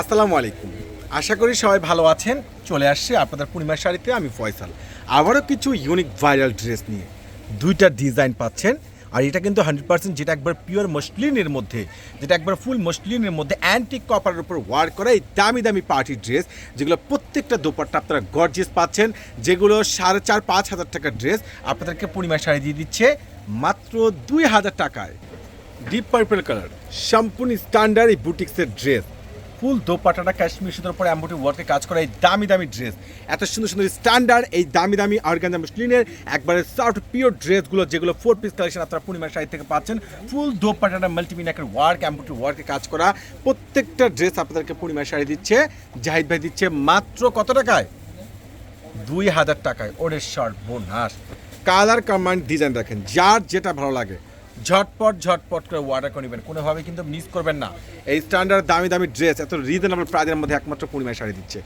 আসসালামু আলাইকুম। আশা করি সবাই ভালো আছেন। চলে আসছে আপনাদের পূর্ণিমার শাড়িতে আমি ফয়সাল। আবারও কিছু ইউনিক ভাইরাল ড্রেস নিয়ে। দুইটা ডিজাইন পাচ্ছেন। আর এটা কিন্তু হান্ড্রেড পার্সেন্ট যেটা একবার পিওর মসলিনের মধ্যে, যেটা একবার ফুল মসলিনের মধ্যে অ্যান্টিক কপারের উপর ওয়ার করা এই দামি দামি পার্টি ড্রেস যেগুলো প্রত্যেকটা দোপাট্টা আপনারা গর্জিয়াস পাচ্ছেন, যেগুলো সাড়ে চার, পাঁচ হাজার টাকার ড্রেস আপনাদেরকে পূর্ণিমার শাড়ি দিয়ে দিচ্ছে মাত্র দুই হাজার টাকায়। ডিপ পার্পল কালার সম্পূর্ণ স্ট্যান্ডার্ড এই বুটিক্সের ড্রেস ফুল দোপাটাটা কাশ্মীর সুতোর উপরে এম্বুটি ওয়ার্কে কাজ করা এই দামি দামি ড্রেস এত সুন্দর সুন্দর স্ট্যান্ডার্ড এই দামি দামি অর্গানজা মুসলিনের একবারে সফট পিওর ড্রেসগুলো যেগুলো ফোর পিস কালেকশন আপনারা পূর্ণিমার শাড়ি থেকে পাচ্ছেন। ফুল দোপাটাটা মাল্টিমিনাকের ওয়ার্ক এম্বুটি ওয়ার্কে কাজ করা প্রত্যেকটা ড্রেস আপনাদেরকে পূর্ণিমার শাড়ি দিচ্ছে। জাহিদ ভাই দিচ্ছে মাত্র কত টাকায়? দুই হাজার টাকায়। ওরে short bonus colour command design দেখেন, যার যেটা ভালো লাগে। ঝটপট ঝটপট করে অর্ডার করে নেবেন। কোনোভাবে কিন্তু মিস করবেন না। এই স্ট্যান্ডার্ড দামি দামি ড্রেস এত রিজনেবল প্রাইজের মধ্যে একমাত্র পূর্ণিমায় শাড়ি দিচ্ছে।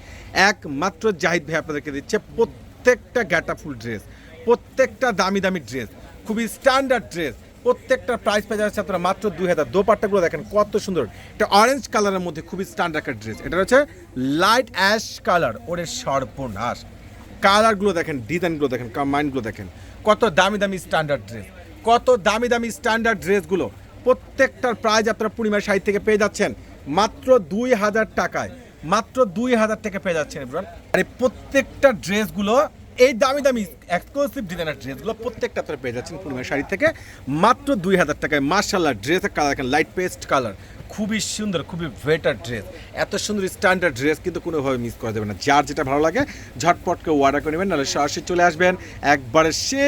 একমাত্র জাহিদ ভাই আপনাদেরকে দিচ্ছে প্রত্যেকটা গ্যাটা ফুল ড্রেস প্রত্যেকটা দামি দামি ড্রেস খুবই স্ট্যান্ডার্ড ড্রেস প্রত্যেকটা প্রাইস পেয়ে যাচ্ছে আপনারা মাত্র দুই হাজার। দোপাট্টাগুলো দেখেন কত সুন্দর। এটা অরেঞ্জ কালারের মধ্যে খুবই স্ট্যান্ডার্ড একটা ড্রেস এটা হচ্ছে লাইট অ্যাশ কালার ওরে সর্বনাশ। কালারগুলো দেখেন ডিজাইনগুলো দেখেন কম্বাইনগুলো দেখেন। কত দামি দামি স্ট্যান্ডার্ড ড্রেস কত দামি দামি স্ট্যান্ডার্ড ড্রেসগুলো প্রত্যেকটার প্রাইজ আপনারা পূর্ণিমার সাইড থেকে পেয়ে যাচ্ছেন। মাত্র দুই হাজার টাকায়, মাত্র দুই হাজার টাকা পেয়ে যাচ্ছেন আর এই প্রত্যেকটা ড্রেসগুলো, এই দামি দামি এক্সক্লুসিভ ডিজাইনার ড্রেসগুলো প্রত্যেকটা আপনারা পেয়ে যাচ্ছেন পূর্ণিমার শাড়ি থেকে, মাত্র দুই হাজার টাকায়। মার্শাল্লাহ ড্রেসের কালার লাইট পেস্ট কালার খুবই সুন্দর, খুবই বেটার ড্রেস এত সুন্দর স্ট্যান্ডার্ড ড্রেস কিন্তু কোনোভাবে মিস করা যাবে না। যার যেটা ভালো লাগে, ঝটপট করে অর্ডার করে নেবেন, নাহলে সরাসরি চলে আসবেন একবারে সে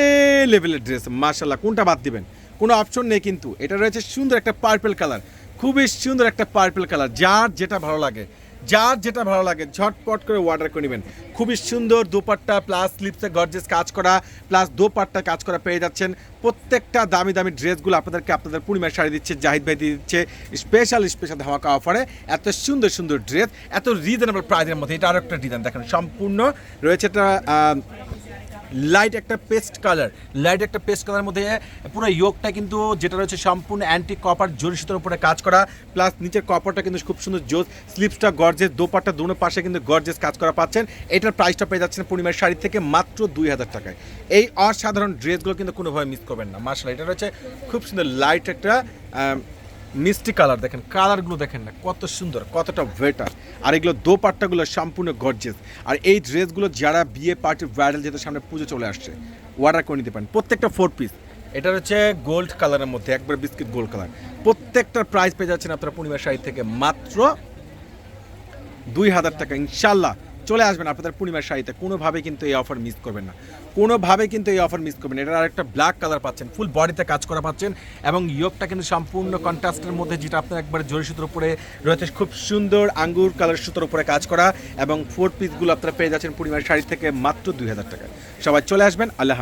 লেভেলের ড্রেস মার্শাল্লাহ কোনটা বাদ দিবেন? কোনো অপশন নেই কিন্তু। এটা রয়েছে সুন্দর একটা পার্পেল কালার খুবই সুন্দর একটা পার্পেল কালার যার যেটা ভালো লাগে যার যেটা ভালো লাগে ঝটপট করে অর্ডার করে নেবেন। খুবই সুন্দর দোপাট্টা প্লাস স্লিপসে গর্জেস কাজ করা প্লাস দোপাট্টা কাজ করা পেয়ে যাচ্ছেন। প্রত্যেকটা দামি দামি ড্রেসগুলো আপনাদেরকে আপনাদের পূর্ণিমার শাড়ি দিচ্ছে জাহিদ ভাই দিয়ে দিচ্ছে স্পেশাল স্পেশাল ধামাকা অফারে এত সুন্দর সুন্দর ড্রেস এত রিজনেবল প্রাইজের মধ্যে এটা আরও একটা ডিজাইন দেখেন সম্পূর্ণ রয়েছে আহ, লাইট একটা পেস্ট কালার লাইট একটা পেস্ট কালার মধ্যে পুরো ইয়োগটা কিন্তু যেটা রয়েছে সম্পূর্ণ অ্যান্টি কপার জরি সুতোর উপরে কাজ করা প্লাস নিচের কপারটা কিন্তু খুব সুন্দর জোস স্লিপসটা গর্জেস দোপাট্টা দুনো পাশে কিন্তু গর্জেস কাজ করা পাচ্ছেন। এটার প্রাইসটা পেয়ে যাচ্ছেন পূর্ণিমার শাড়ি থেকে মাত্র দুই হাজার টাকায়। এই অসাধারণ ড্রেসগুলো কিন্তু কোনোভাবে মিস করবেন না। মার্শাল এটা রয়েছে খুব সুন্দর লাইট একটা মিষ্টি কালার দেখেন, কালারগুলো দেখেন না, কত সুন্দর, কতটা ভেটার আর। এগুলো দোপাট্টাগুলো সম্পূর্ণ গর্জেস আর এই ড্রেসগুলো যারা বিয়ে পার্টি ব্রাইডাল যেহেতু সামনে পুজো চলে আসছে অর্ডার করে নিতে পারেন। প্রত্যেকটা ফোর পিস এটা হচ্ছে গোল্ড কালারের মধ্যে, একবার বিস্কিট গোল্ড কালার প্রত্যেকটার প্রাইস পেয়ে যাচ্ছেন আপনারা পূর্ণিমা শাড়ি থেকে মাত্র দুই হাজার টাকা। ইনশাল্লাহ চলে আসবেন আপনাদের পূর্ণিমার শাড়িতে। কোনোভাবে কিন্তু এই অফার মিস করবেন না। কোনোভাবে কিন্তু এই অফার মিস করবেন। এটার আরেকটা ব্ল্যাক কালার পাচ্ছেন ফুল বডিতে কাজ করা পাচ্ছেন এবং ইয়োগটা কিন্তু সম্পূর্ণ কন্ট্রাস্টের মধ্যে যেটা আপনার একবার জরি সুতোর উপরে রয়েছে, খুব সুন্দর আঙ্গুর কালার সুতোর উপরে কাজ করা এবং ফোর পিসগুলো আপনারা পেয়ে যাচ্ছেন পূর্ণিমার শাড়ি থেকে মাত্র দুই হাজার টাকা সবাই চলে আসবেন, আল্লাহ